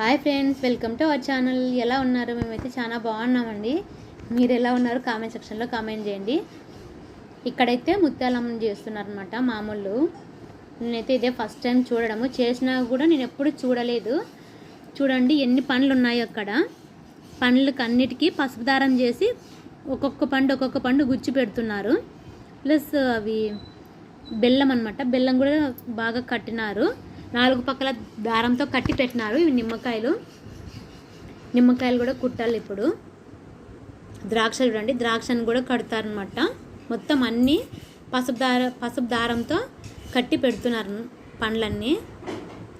Hi friends welcome to our channel. ఎలా ఉన్నారు? మేమైతే చాలా బాగున్నామండి. మీరు ఎలా ఉన్నారు? కామెంట్ సెక్షన్లో కామెంట్ చేయండి. ఇక్కడైతే ముత్యాలమ్మ చేస్తున్నారనమాట మామూలు. నేనైతే ఇదే ఫస్ట్ టైం చూడడము. చేసినా కూడా నేను ఎప్పుడు చూడలేదు. చూడండి ఎన్ని పండ్లు ఉన్నాయో అక్కడ. పండ్లకి అన్నిటికీ పసుపు దారం చేసి ఒక్కొక్క పండు ఒక్కొక్క పండు గుచ్చి పెడుతున్నారు. ప్లస్ అవి బెల్లం అనమాట బెల్లం కూడా బాగా కట్టినారు. నాలుగు పక్కల దారంతో కట్టి పెట్టినారు ఇవి నిమ్మకాయలు. నిమ్మకాయలు కూడా కుట్టాలి ఇప్పుడు. ద్రాక్ష చూడండి ద్రాక్షను కూడా కడతారనమాట మొత్తం అన్నీ పసుపు దార పసుపు దారంతో కట్టి పెడుతున్నారు పండ్లన్నీ.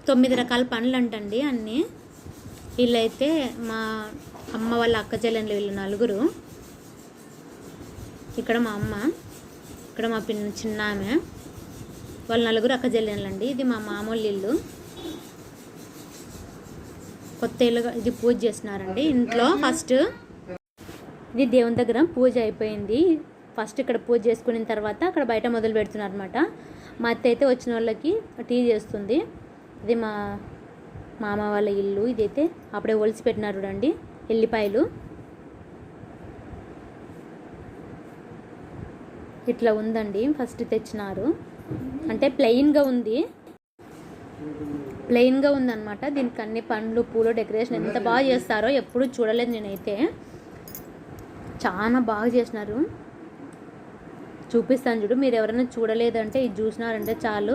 తొమ్మిది రకాల పండ్లు అంటండి అన్నీ. వీళ్ళైతే మా అమ్మ వాళ్ళ అక్క చెల్లెళ్ళు వీళ్ళు నలుగురు. ఇక్కడ మా అమ్మ ఇక్కడ మా పిన్న చిన్న ఆమె వాళ్ళ నలుగురు అక్క చెల్లెళ్ళండి. ఇది మా మామూలు ఇల్లు. కొత్త ఇల్లుగా ఇది పూజ చేసినారండి ఇంట్లో. ఫస్ట్ ఇది దేవుని దగ్గర పూజ అయిపోయింది. ఫస్ట్ ఇక్కడ పూజ చేసుకున్న తర్వాత అక్కడ బయట మొదలు పెడుతున్నారు అనమాట మా అత్త అయితే వచ్చిన వాళ్ళకి టీ చేస్తుంది. ఇది మా మామ వాళ్ళ ఇల్లు. ఇదైతే అప్పుడే ఒలిసి పెట్టినారు చూడండి. ఎల్లిపాయలు. ఇట్లా ఉందండి. ఫస్ట్ తెచ్చినారు. అంటే ప్లెయిన్గా ఉంది. ప్లెయిన్గా ఉందన్నమాట. దీనికి అన్ని పండ్లు పూలు డెకరేషన్ ఎంత బాగా చేస్తారో ఎప్పుడూ చూడలేదు నేనైతే. చాలా బాగా చేసినారు. చూపిస్తాను చూడు. మీరు ఎవరైనా చూడలేదంటే ఇది చూసినారంటే చాలు.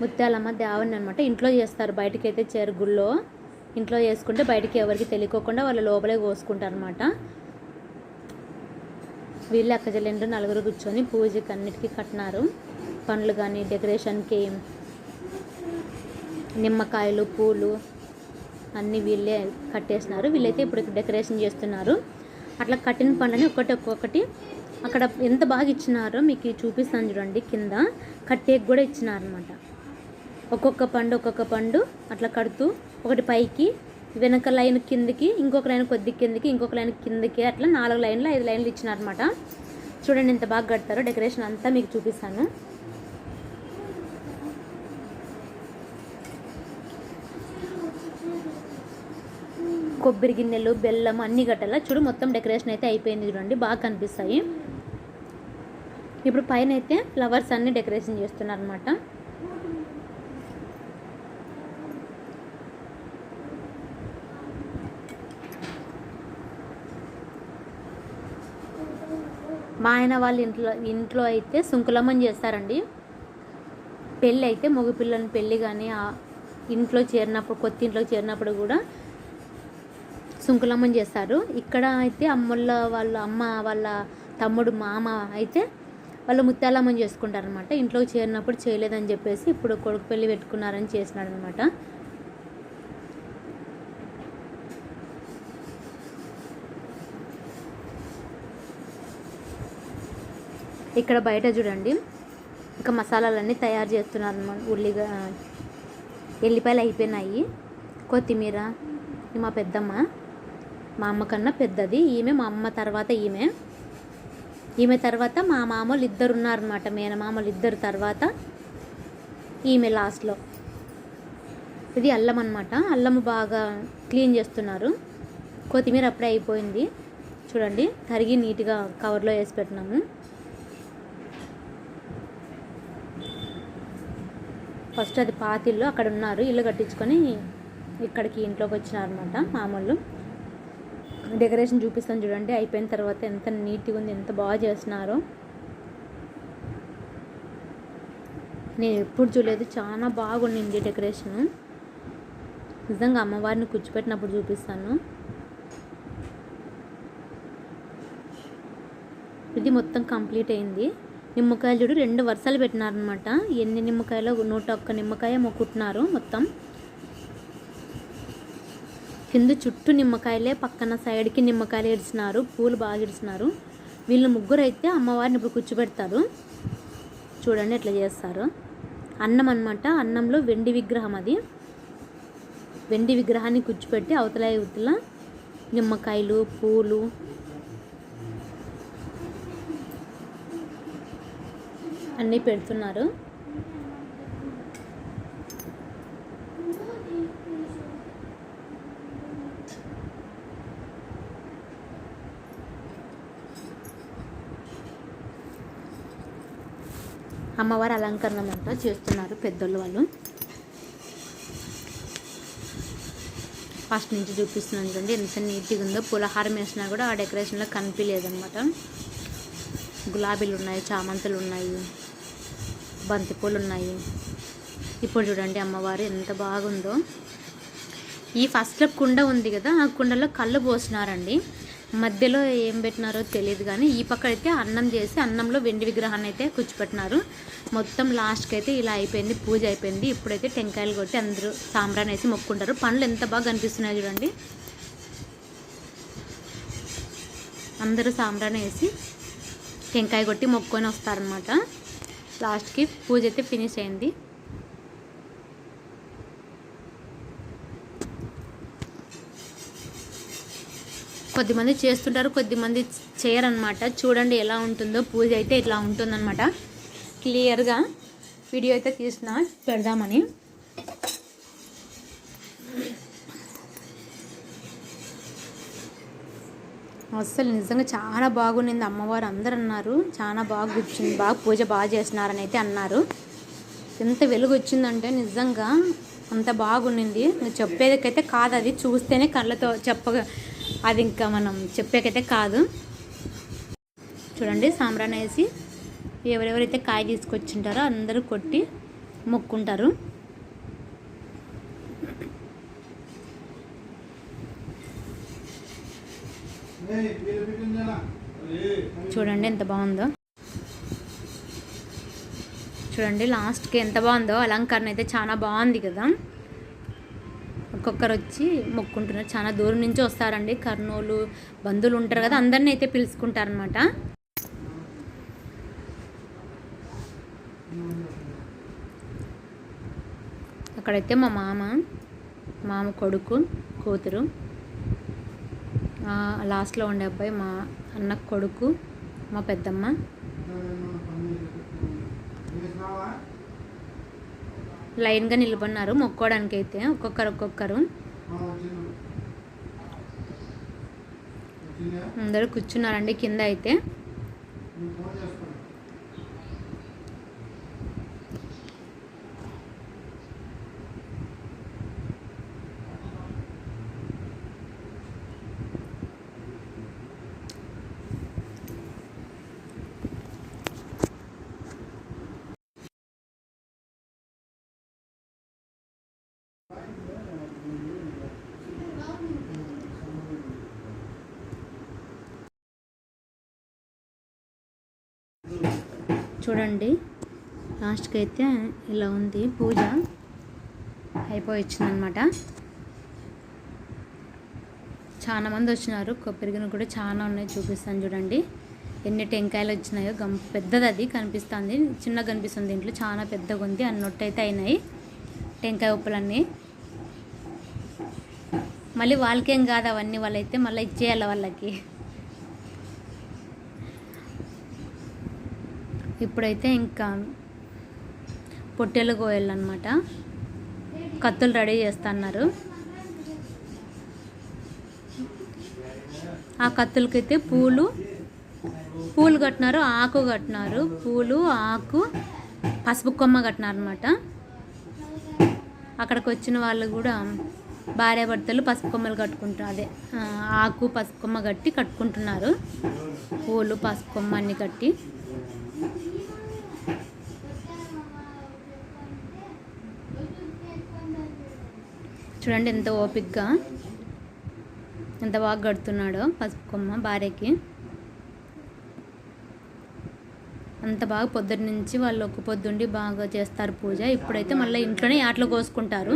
ముత్యాలమ్మ దేవని అనమాట ఇంట్లో చేస్తారు. బయటికి అయితే చేరు గుళ్ళో ఇంట్లో చేసుకుంటే బయటికి ఎవరికి తెలియకోకుండా వాళ్ళు లోపలే కోసుకుంటారు అనమాట వీళ్ళు అక్కజల్లేండ్రు నలుగురు కూర్చొని పూజకి అన్నిటికీ కట్టినారు. పండ్లు కానీ డెకరేషన్కి నిమ్మకాయలు పూలు అన్నీ వీళ్ళే కట్టేసినారు. వీళ్ళైతే ఇప్పుడు డెకరేషన్ చేస్తున్నారు. అట్లా కట్టిన పండ్లని ఒకటి ఒక్కొక్కటి అక్కడ ఎంత బాగా ఇచ్చినారో మీకు చూపిస్తాను చూడండి కింద. కట్టేకి కూడా ఇచ్చినారనమాట ఒక్కొక్క పండు ఒక్కొక్క పండు అట్లా కడుతూ ఒకటి పైకి వెనక లైన్ కిందికి ఇంకొక లైన్ కొద్ది కిందికి ఇంకొక లైన్ కిందికి అట్లా నాలుగు లైన్లు ఐదు లైన్లు ఇచ్చినారనమాట చూడండి ఎంత బాగా కడతారో డెకరేషన్ అంతా మీకు చూపిస్తాను. కొబ్బరి గిన్నెలు బెల్లం అన్ని గట్టలా చూడు మొత్తం డెకరేషన్ అయితే అయిపోయింది చూడండి బాగా కనిపిస్తాయి. ఇప్పుడు పైన అయితే ఫ్లవర్స్ అన్ని డెకరేషన్ చేస్తున్నారు అనమాట మా ఆయన వాళ్ళ ఇంట్లో ఇంట్లో అయితే సుంకులమ్మని చేస్తారండి. పెళ్ళి అయితే మగపిల్లలని పెళ్ళి కానీ ఇంట్లో చేరినప్పుడు కొత్త ఇంట్లో చేరినప్పుడు కూడా సుంకులమ్మని చేస్తారు. ఇక్కడ అయితే అమ్మల వాళ్ళ అమ్మ వాళ్ళ తమ్ముడు మామ అయితే వాళ్ళు ముత్యాలమ్మని చేసుకుంటారనమాట ఇంట్లోకి చేరినప్పుడు చేయలేదని చెప్పేసి ఇప్పుడు కొడుకు పెళ్ళి పెట్టుకున్నారని చేసినాడనమాట ఇక్కడ బయట చూడండి. ఇంకా మసాలాలన్నీ తయారు చేస్తున్నారు అనమాట ఉల్లిగా ఎల్లిపాయలు అయిపోయినాయి. కొత్తిమీర మా పెద్దమ్మ. మా అమ్మ కన్నా పెద్దది. ఈమె మా అమ్మ తర్వాత ఈమె. ఈమె తర్వాత మా మామూలు ఇద్దరు ఉన్నారనమాట మేనమామలు ఇద్దరు తర్వాత ఈమె లాస్ట్లో. ఇది అల్లం అనమాట అల్లము బాగా క్లీన్ చేస్తున్నారు. కొత్తిమీర అప్పుడే అయిపోయింది. చూడండి తరిగి నీట్గా కవర్లో వేసి పెట్టినాము. ఫస్ట్ అది పాతిల్లు అక్కడ ఉన్నారు. ఇల్లు కట్టించుకొని ఇక్కడికి ఇంట్లోకి వచ్చినారనమాట మామూలు. డెకరేషన్ చూపిస్తాను చూడండి. అయిపోయిన తర్వాత ఎంత నీట్గా ఉంది ఎంత బాగా చేస్తున్నారో. నేను ఎప్పుడు చూడలేదు. చాలా బాగుండింది డెకరేషన్. నిజంగా అమ్మవారిని కూర్చోపెట్టినప్పుడు చూపిస్తాను. ఇది మొత్తం కంప్లీట్ అయింది. నిమ్మకాయలు చూడు రెండు వరుసలు పెట్టినారనమాట ఎన్ని నిమ్మకాయలు నూట ఒక్క నిమ్మకాయ మొక్కుతున్నారు మొత్తం. కింద చుట్టూ నిమ్మకాయలే పక్కన సైడ్కి నిమ్మకాయలు ఇడిచినారు పూలు బాగా ఇడిచినారు వీళ్ళు ముగ్గురు అయితే అమ్మవారిని ఇప్పుడు కూర్చోబెడతారు. చూడండి ఎట్లా చేస్తారు. అన్నం అనమాట అన్నంలో వెండి విగ్రహం అది. వెండి విగ్రహాన్ని కూర్చోబెట్టి అవతల అవతల నిమ్మకాయలు పూలు అన్నీ పెడుతున్నారు. అమ్మవారి అలంకరణ అంతా చేస్తున్నారు పెద్దోళ్ళు వాళ్ళు. ఫస్ట్ నుంచి చూపిస్తున్నాను చూడండి ఎంత నీట్గా ఉందో. పులహారం వేసినా కూడా ఆ డెకరేషన్లో కనిపించలేదన్నమాట. గులాబీలు ఉన్నాయి చామంతులు ఉన్నాయి. బంతిపూలు ఉన్నాయి ఇప్పుడు చూడండి అమ్మవారు ఎంత బాగుందో. ఈ ఫస్ట్లో కుండ ఉంది కదా ఆ కుండలో కళ్ళు పోసినారండి. మధ్యలో ఏం పెట్టినారో తెలియదు కానీ ఈ పక్క అయితే అన్నం చేసి అన్నంలో వెండి విగ్రహాన్ని అయితే కూర్చోపెట్టినారు. మొత్తం లాస్ట్కి అయితే ఇలా అయిపోయింది పూజ అయిపోయింది. ఇప్పుడైతే టెంకాయలు కొట్టి అందరూ సాంబ్రాన్ వేసి మొక్కుంటారు. పండ్లు ఎంత బాగా కనిపిస్తున్నాయి చూడండి. అందరూ సాంబ్రాన్ వేసి టెంకాయ కొట్టి మొక్కొని వస్తారనమాట లాస్ట్కి పూజ అయితే ఫినిష్ అయింది. కొద్దిమంది చేస్తుంటారు కొద్దిమంది చేయరనమాట చూడండి ఎలా ఉంటుందో పూజ అయితే ఇట్లా ఉంటుందన్నమాట. క్లియర్గా వీడియో అయితే తీసిన పెడదామని. అసలు నిజంగా చాలా బాగుండింది. అమ్మవారు అందరు అన్నారు చాలా బాగా కూర్చుంది బాగా పూజ బాగా చేసినారని అయితే అన్నారు. ఎంత వెలుగు వచ్చిందంటే నిజంగా అంత బాగుండింది. చెప్పేదకైతే కాదు అది. చూస్తేనే కళ్ళతో చెప్ప అది ఇంకా మనం చెప్పేకైతే కాదు. చూడండి సాంబ్రాన్ వేసి ఎవరెవరైతే కాయ తీసుకొచ్చింటారో అందరూ కొట్టి మొక్కుంటారు. చూడండి ఎంత బాగుందో. చూడండి లాస్ట్కి ఎంత బాగుందో. అలంకరణ అయితే చాలా బాగుంది కదా. ఒక్కొక్కరు వచ్చి మొక్కుంటున్నారు. చాలా దూరం నుంచి వస్తారండి. కర్నూలు బంధువులు ఉంటారు కదా అందరిని అయితే పిలుచుకుంటారనమాట అక్కడైతే మా మామ మామ కొడుకు కూతురు. లాస్ట్లో ఉండే అబ్బాయి మా అన్న కొడుకు మా పెద్దమ్మ. లైన్గా నిలబడినారు మొక్కోడానికి అయితే ఒక్కొక్కరు ఒక్కొక్కరు. అందరూ కూర్చున్నారండి కింద అయితే. చూడండి లాస్ట్కి అయితే ఇలా ఉంది పూజ అయిపోయి వచ్చిందనమాట చాలా మంది వచ్చినారు కొబ్బరి కూడా చాలా ఉన్నాయి చూపిస్తాను చూడండి. ఎన్ని టెంకాయలు వచ్చినాయో గం పెద్దది అది కనిపిస్తుంది చిన్న కనిపిస్తుంది ఇంట్లో చాలా పెద్దగా ఉంది అన్నొట్టు అయితే అయినాయి టెంకాయ ఉప్పులన్నీ. మళ్ళీ వాళ్ళకేం కాదు అవన్నీ వాళ్ళైతే మళ్ళీ ఇచ్చేయాలి వాళ్ళకి. ఇప్పుడైతే ఇంకా పొట్టెలు కోయాలన్నమాట. కత్తులు రెడీ చేస్తున్నారు. ఆ కత్తులకైతే పూలు పూలు కట్టినారు ఆకు కట్టినారు. పూలు ఆకు పసుపు కొమ్మ కట్టినారు అనమాట అక్కడికి వచ్చిన వాళ్ళు కూడా భార్యాభర్తలు పసుపు కొమ్మలు కట్టుకుంటారు అదే ఆకు పసుపు కొమ్మ కట్టి కట్టుకుంటున్నారు. పూలు పసుపు కొమ్మ అన్ని కట్టి. చూడండి ఎంత ఓపిక్గా ఎంత బాగా కడుతున్నాడో పసుపు కొమ్మ భార్యకి. అంత బాగా పొద్దున్న నుంచి వాళ్ళు ఒక పొద్దుండి బాగా చేస్తారు పూజ. ఇప్పుడైతే మళ్ళీ ఇంట్లోనే ఆటలు కోసుకుంటారు.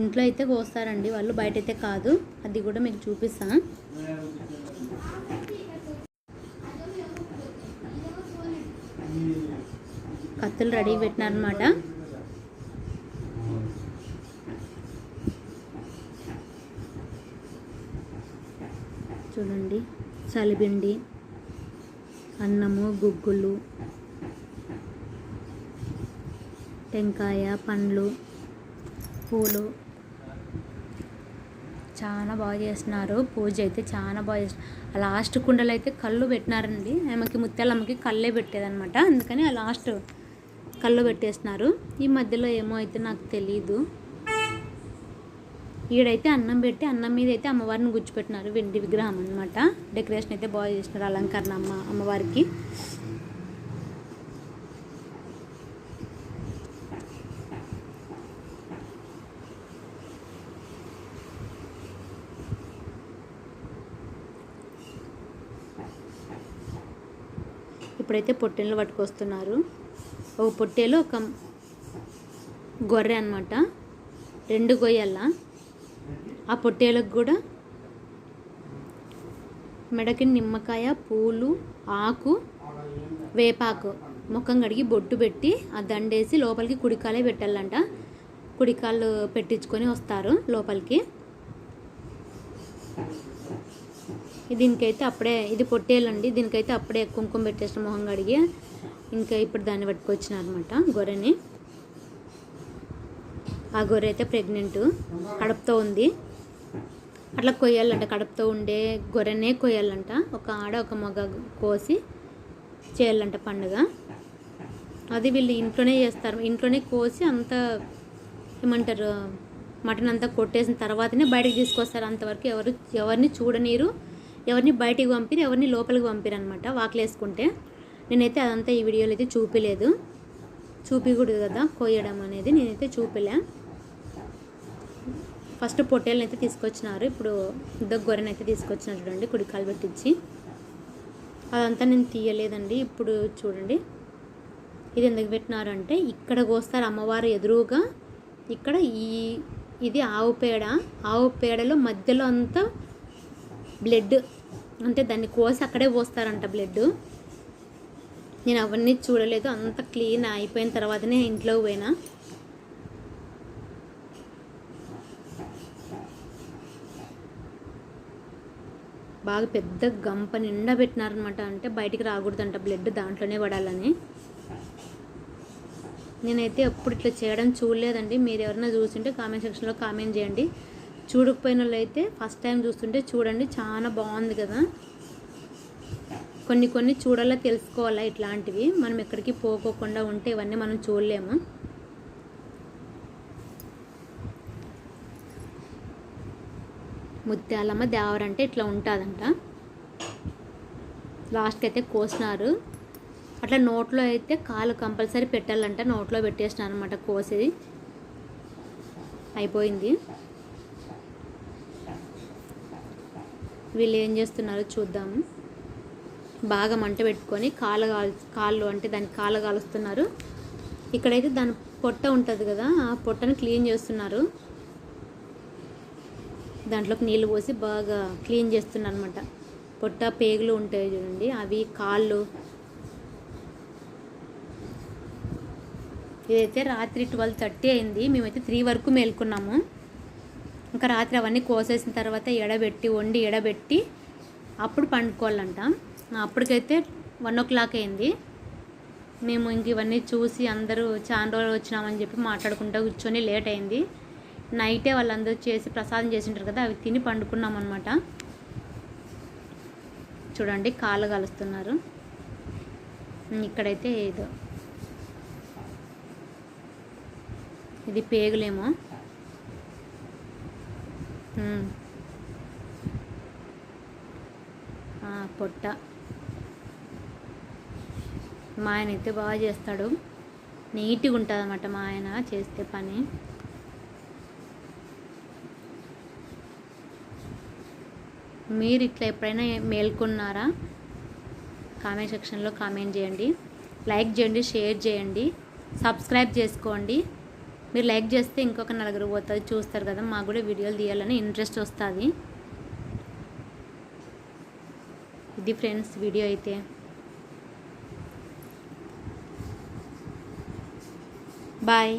ఇంట్లో అయితే కోస్తారండి వాళ్ళు బయట అయితే కాదు. అది కూడా మీకు చూపిస్తా. కత్తులు రెడీ పెట్టినారనమాట చూడండి. చలిపిండి అన్నము గుగ్గులు టెంకాయ పండ్లు పూలు. చాలా బాగా చేస్తున్నారు. పూజ అయితే చాలా బాగా చేస్తున్నారు ఆ లాస్ట్ కుండలు అయితే కళ్ళు పెట్టినారండి. ఆమెకి ముత్యాలమ్మకి కళ్ళే పెట్టేదనమాట అందుకని ఆ లాస్ట్ కళ్ళు పెట్టేస్తున్నారు. ఈ మధ్యలో ఏమో అయితే నాకు తెలియదు ఈడైతే అన్నం పెట్టి అన్నం మీద అయితే అమ్మవారిని గుచ్చిపెట్టినారు. వెండి విగ్రహం అనమాట డెకరేషన్ అయితే బాగా చేసినారు అలంకరణ అమ్మ అమ్మవారికి. ఇప్పుడైతే పొట్టేళ్ళు పట్టుకొస్తున్నారు. ఒక పొట్టేలు ఒక గొర్రె అనమాట రెండు గొయ్యల్లా. ఆ పొట్టేలకు కూడా మెడకి నిమ్మకాయ పూలు ఆకు వేపాకు ముఖం కడిగి బొట్టు పెట్టి ఆ దండేసి లోపలికి కుడికాలే పెట్టాలంట. కుడికాళ్ళు పెట్టించుకొని వస్తారు లోపలికి. దీనికైతే అప్పుడే ఇది పొట్టేలండి. దీనికైతే అప్పుడే కుంకుమ పెట్టేసిన మొహం కడిగి ఇంకా ఇప్పుడు దాన్ని పట్టుకొచ్చిన అనమాట గొర్రెని. ఆ గొర్రె అయితే ప్రెగ్నెంట్ కడుపుతో ఉంది. అట్లా కొయ్యాలంట కడుపుతో ఉండే గొర్రెనే కొయ్యాలంట. ఒక ఆడ ఒక మగ కోసి చేయాలంట పండుగ. అది వీళ్ళు ఇంట్లోనే చేస్తారు. ఇంట్లోనే కోసి అంత ఏమంటారు మటన్ అంతా కొట్టేసిన తర్వాతనే బయటకు తీసుకొస్తారు. అంతవరకు ఎవరు ఎవరిని చూడనీరు. ఎవరిని బయటికి పంపిరు ఎవరిని లోపలికి పంపిరు అనమాట వాకిలు వేసుకుంటే నేనైతే అదంతా ఈ వీడియోలో అయితే చూపిలేదు. చూపించకూడదు కదా కోయడం అనేది నేనైతే చూపిలే. ఫస్ట్ పొట్టేలను అయితే తీసుకొచ్చినారు. ఇప్పుడు ఇద్దరు గొర్రెని అయితే తీసుకొచ్చినారు చూడండి కుడికాలు పెట్టించి. అదంతా నేను తీయలేదండి. ఇప్పుడు చూడండి. ఇది ఎందుకు పెట్టినారు అంటే ఇక్కడ కోస్తారు అమ్మవారు ఎదురుగా. ఇక్కడ ఈ ఇది ఆవు పేడ. ఆవు పేడలో మధ్యలో అంతా బ్లడ్ అంటే దాన్ని కోసి అక్కడే పోస్తారంట బ్లడ్. నేను అవన్నీ చూడలేదు. అంత క్లీన్ అయిపోయిన తర్వాతనే ఇంట్లోకి పోయినా. బాగా పెద్ద గంప నిండా పెట్టినారనమాట. అంటే బయటికి రాకూడదంట బ్లడ్ దాంట్లోనే పడాలని. నేనైతే ఎప్పుడు ఇట్లా చేయడం చూడలేదండి. మీరు ఎవరైనా చూస్తుంటే కామెంట్ సెక్షన్లో కామెంట్ చేయండి. చూడకపోయిన వాళ్ళు అయితే ఫస్ట్ టైం చూస్తుంటే చూడండి. చాలా బాగుంది కదా. కొన్ని కొన్ని చూడాలా తెలుసుకోవాలా ఇట్లాంటివి. మనం ఎక్కడికి పోకోకుండా ఉంటే ఇవన్నీ మనం చూడలేము. ముత్యాలమ్మ దేవర అంటే ఇట్లా ఉంటుందంట. లాస్ట్కి అయితే కోసినారు. అట్లా నోట్లో అయితే కాలు కంపల్సరీ పెట్టాలంట. నోట్లో పెట్టేసినారు అనమాట కోసేది. అయిపోయింది. వీళ్ళు ఏం చేస్తున్నారో చూద్దాము బాగా మంట పెట్టుకొని కాలు కాల్ కాళ్ళు అంటే దానికి కాళ్ళు కాలుస్తున్నారు. ఇక్కడైతే దాని పొట్ట ఉంటుంది కదా ఆ పొట్టను క్లీన్ చేస్తున్నారు. దాంట్లోకి నీళ్ళు పోసి బాగా క్లీన్ చేస్తున్నాను అనమాట పొట్ట పేగులు ఉంటాయి చూడండి అవి కాళ్ళు. ఇదైతే రాత్రి ట్వెల్వ్ థర్టీ అయింది మేమైతే త్రీ వరకు మేల్కున్నాము. ఇంకా రాత్రి అవన్నీ కోసేసిన తర్వాత ఎడబెట్టి వండి ఎడబెట్టి అప్పుడు పండుకోవాలంట. అప్పటికైతే వన్ ఓ క్లాక్ అయింది. మేము ఇంక ఇవన్నీ చూసి అందరూ చాలా రోజులు వచ్చినామని చెప్పి మాట్లాడుకుంటూ కూర్చొని లేట్ అయింది. నైటే వాళ్ళందరూ చేసి ప్రసాదం చేసింటారు కదా అవి తిని పండుకున్నాం అనమాట చూడండి కాళ్ళు కలుస్తున్నారు. ఇక్కడైతే ఏదో. ఇది పేగులేమో. పొట్ట. మా ఆయన అయితే బాగా చేస్తాడు. నీట్గా ఉంటుంది అన్నమాట మా ఆయన చేస్తే పని. మీరు ఇట్లా ఎప్పుడైనా మేల్కొన్నారా? కామెంట్ సెక్షన్లో కామెంట్ చేయండి. లైక్ చేయండి షేర్ చేయండి. సబ్స్క్రైబ్ చేసుకోండి. మీరు లైక్ చేస్తే ఇంకొక నలుగురు పోతుంది చూస్తారు కదా మాకు కూడా వీడియోలు తీయాలని ఇంట్రెస్ట్ వస్తుంది. ఇది ఫ్రెండ్స్ వీడియో అయితే. బాయ్.